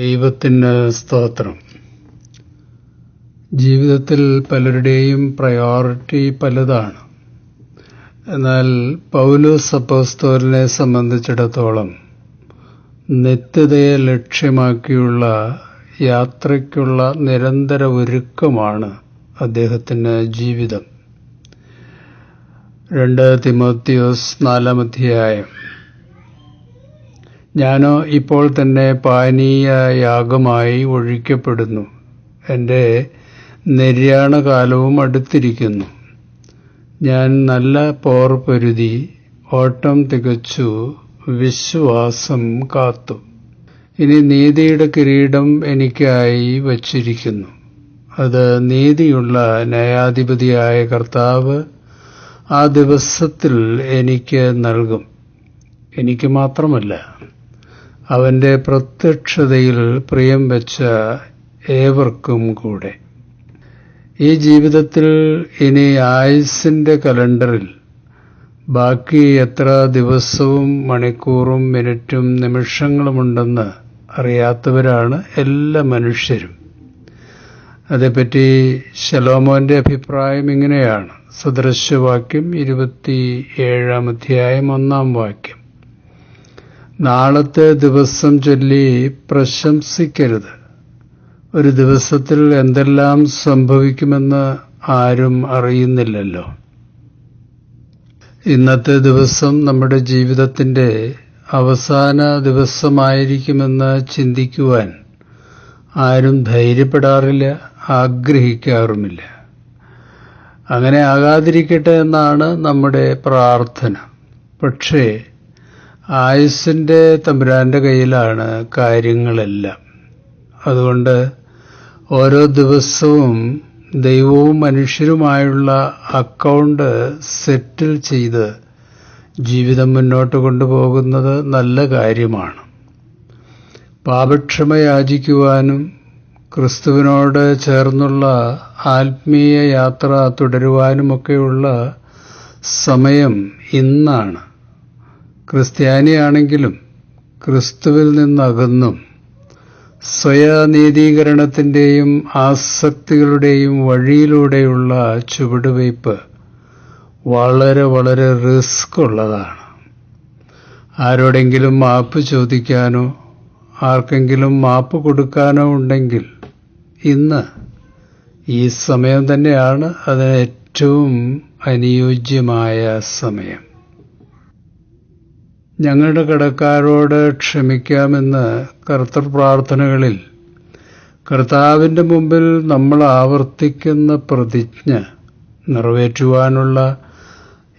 ദൈവത്തിന് സ്തോത്രം. ജീവിതത്തിൽ പലരുടെയും പ്രയോറിറ്റി പലതാണ്. എന്നാൽ പൗലോസ് അപ്പോസ്തോലിനെ സംബന്ധിച്ചിടത്തോളം നിത്യതയെ ലക്ഷ്യമാക്കിയുള്ള യാത്രയ്ക്കുള്ള നിരന്തര ഒരുക്കമാണ് അദ്ദേഹത്തിന് ജീവിതം. രണ്ട് തിമോത്തിയോസ് നാലാം അധ്യായം. ഞാനോ ഇപ്പോൾ തന്നെ പാനീയ യാഗമായി ഒഴിക്കപ്പെടുന്നു. എന്റെ നിര്യാണകാലവും അടുത്തിരിക്കുന്നു. ഞാൻ നല്ല പോർ പൊരുതി ഓട്ടം തികച്ചു വിശ്വാസം കാത്തു. ഇനി നീതിയുടെ കിരീടം എനിക്കായി വച്ചിരിക്കുന്നു. അത് നീതിയുള്ള ന്യായാധിപതിയായ കർത്താവ് ആ ദിവസത്തിൽ എനിക്ക് നൽകും. എനിക്ക് മാത്രമല്ല അവന്റെ പ്രത്യക്ഷതയിൽ പ്രിയം വെച്ച ഏവർക്കും കൂടെ. ഈ ജീവിതത്തിൽ ഇനി ആയുസിന്റെ കലണ്ടറിൽ ബാക്കി എത്ര ദിവസവും മണിക്കൂറും മിനിറ്റും നിമിഷങ്ങളുമുണ്ടെന്ന് അറിയാത്തവരാണ് എല്ലാ മനുഷ്യരും. അതേപ്പറ്റി ശലോമോന്റെ അഭിപ്രായം ഇങ്ങനെയാണ്. സദൃശവാക്യം ഇരുപത്തി ഏഴാം അധ്യായം ഒന്നാം വാക്യം. നാളത്തെ ദിവസം ചൊല്ലി പ്രശംസിക്കരുത്. ഒരു ദിവസത്തിൽ എന്തെല്ലാം സംഭവിക്കുമെന്ന് ആരും അറിയുന്നില്ലല്ലോ. ഇന്നത്തെ ദിവസം നമ്മുടെ ജീവിതത്തിന്റെ അവസാന ദിവസമായിരിക്കുമെന്ന് ചിന്തിക്കുവാൻ ആരും ധൈര്യപ്പെടാറില്ല ആഗ്രഹിക്കാറുമില്ല. അങ്ങനെ ആകാതിരിക്കട്ടെ എന്നാണ് നമ്മുടെ പ്രാർത്ഥന. പക്ഷേ ആയുസിന്റെ തമ്പുരാന്റെ കയ്യിലാണ് കാര്യങ്ങളെല്ലാം. അതുകൊണ്ട് ഓരോ ദിവസവും ദൈവവും മനുഷ്യരുമായുള്ള അക്കൗണ്ട് സെറ്റിൽ ചെയ്ത് ജീവിതം മുന്നോട്ട് കൊണ്ടുപോകുന്നത് നല്ല കാര്യമാണ്. പാപക്ഷമ യാചിക്കുവാനും ക്രിസ്തുവിനോട് ചേർന്നുള്ള ആത്മീയ യാത്ര തുടരുവാനുമൊക്കെയുള്ള സമയം ഇന്നാണ്. ക്രിസ്ത്യാനിയാണെങ്കിലും ക്രിസ്തുവിൽ നിന്നകന്നും സ്വയനീതീകരണത്തിന്റെയും ആസക്തികളുടെയും വഴിയിലൂടെയുള്ള ചുവടുവയ്പ് വളരെ വളരെ റിസ്ക് ഉള്ളതാണ് ആരോടെങ്കിലും മാപ്പ് ചോദിക്കാനോ ആർക്കെങ്കിലും മാപ്പ് കൊടുക്കാനോ ഉണ്ടെങ്കിൽ ഇന്ന് ഈ സമയം തന്നെയാണ് അതിന് ഏറ്റവും അനുയോജ്യമായ സമയം. ഞങ്ങളുടെ കടക്കാരോട് ക്ഷമിക്കാമെന്ന് കർത്തർ പ്രാർത്ഥനകളിൽ കർത്താവിന്റെ മുമ്പിൽ നമ്മൾ ആവർത്തിക്കുന്ന പ്രതിജ്ഞ നിറവേറ്റുവാനുള്ള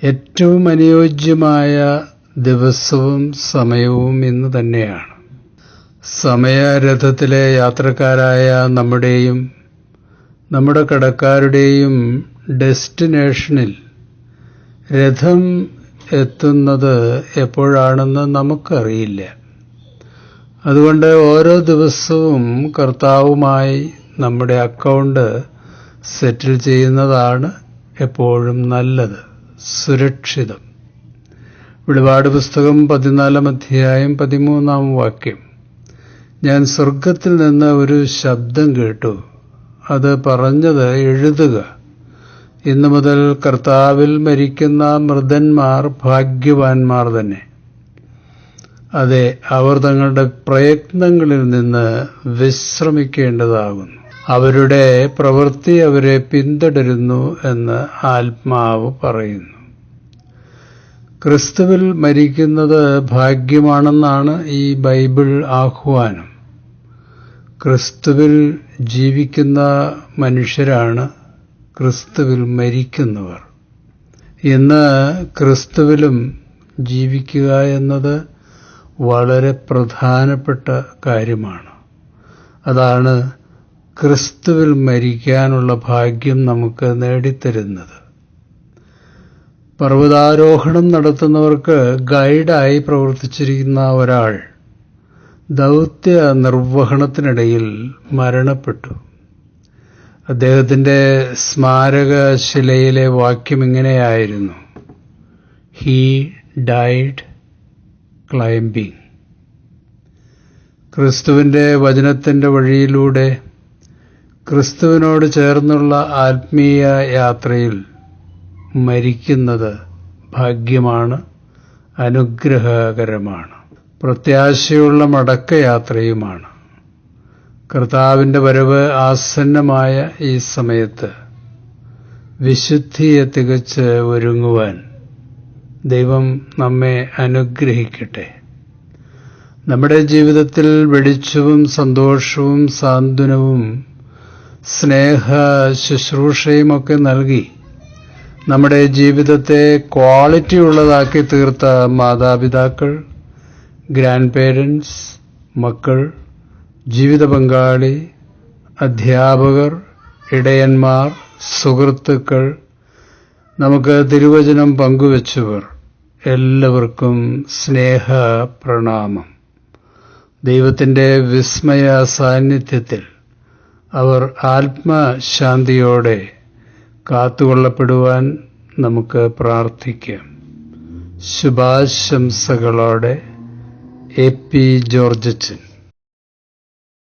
ഏറ്റവും അനുയോജ്യമായ ദിവസവും സമയവും ഇന്ന് തന്നെയാണ്. സമയരഥത്തിലെ യാത്രക്കാരായ നമ്മുടെയും നമ്മുടെ കടക്കാരുടെയും ഡെസ്റ്റിനേഷനിൽ രഥം എത്തുന്നത് എപ്പോഴാണെന്ന് നമുക്കറിയില്ല. അതുകൊണ്ട് ഓരോ ദിവസവും കർത്താവുമായി നമ്മുടെ അക്കൗണ്ട് സെറ്റിൽ ചെയ്യുന്നതാണ് എപ്പോഴും നല്ലത് സുരക്ഷിതം. വെളിപാട് പുസ്തകം പതിനാലാം അധ്യായം പതിമൂന്നാം വാക്യം. ഞാൻ സ്വർഗത്തിൽ നിന്ന് ഒരു ശബ്ദം കേട്ടു. അത് പറഞ്ഞത് എഴുതുക. ഇന്നു മുതൽ കർത്താവിൽ മരിക്കുന്ന മൃതന്മാർ ഭാഗ്യവാന്മാർ തന്നെ. അതെ അവർ തങ്ങളുടെ പ്രയത്നങ്ങളിൽ നിന്ന് വിശ്രമിക്കേണ്ടതാകുന്നു. അവരുടെ പ്രവൃത്തി അവരെ പിന്തുടരുന്നു എന്ന് ആത്മാവ് പറയുന്നു. ക്രിസ്തുവിൽ മരിക്കുന്നത് ഭാഗ്യമാണെന്നാണ് ഈ ബൈബിൾ ആഹ്വാനം. ക്രിസ്തുവിൽ ജീവിക്കുന്ന മനുഷ്യരാണ് ക്രിസ്തുവിൽ മരിക്കുന്നവർ. ഇന്ന് ക്രിസ്തുവിലും ജീവിക്കുക എന്നത് വളരെ പ്രധാനപ്പെട്ട കാര്യമാണ്. അതാണ് ക്രിസ്തുവിൽ മരിക്കാനുള്ള ഭാഗ്യം നമുക്ക് നേടിത്തരുന്നത്. പർവതാരോഹണം നടത്തുന്നവർക്ക് ഗൈഡായി പ്രവർത്തിച്ചിരിക്കുന്ന ഒരാൾ ദൗത്യ നിർവഹണത്തിനിടയിൽ മരണപ്പെട്ടു. അദ്ദേഹത്തിന്റെ സ്മാരകശിലയിലെ വാക്യം ഇങ്ങനെയായിരുന്നു. ഹീ ഡൈഡ് ക്ലൈംബിംഗ് ക്രിസ്തുവിന്റെ വചനത്തിന്റെ വഴിയിലൂടെ ക്രിസ്തുവിനോട് ചേർന്നുള്ള ആത്മീയ യാത്രയിൽ മരിക്കുന്നത് ഭാഗ്യമാണ് അനുഗ്രഹകരമാണ്. പ്രത്യാശയുള്ള മടക്കയാത്രയുമാണ്. കർത്താവിന്റെ വരവ് ആസന്നമായ ഈ സമയത്ത് വിശുദ്ധിയെ തികച്ച് ഒരുങ്ങുവാൻ ദൈവം നമ്മെ അനുഗ്രഹിക്കട്ടെ. നമ്മുടെ ജീവിതത്തിൽ വെളിച്ചവും സന്തോഷവും സാന്ത്വനവും സ്നേഹ ശുശ്രൂഷയുമൊക്കെ നൽകി നമ്മുടെ ജീവിതത്തെ ക്വാളിറ്റി ഉള്ളതാക്കി തീർത്ത മാതാപിതാക്കൾ ഗ്രാൻഡ് പേരൻസ് മക്കൾ ജീവിത പങ്കാളി അധ്യാപകർ ഇടയന്മാർ സുഹൃത്തുക്കൾ നമുക്ക് തിരുവചനം പങ്കുവച്ചവർ എല്ലാവർക്കും സ്നേഹ പ്രണാമം ദൈവത്തിന്റെ വിസ്മയ സാന്നിധ്യത്തിൽ അവർ ആത്മശാന്തിയോടെ കാത്തുകൊള്ളപ്പെടുവാൻ നമുക്ക് പ്രാർത്ഥിക്കാം. ശുഭാശംസകളോടെ എ പി ജോർജച്ചൻ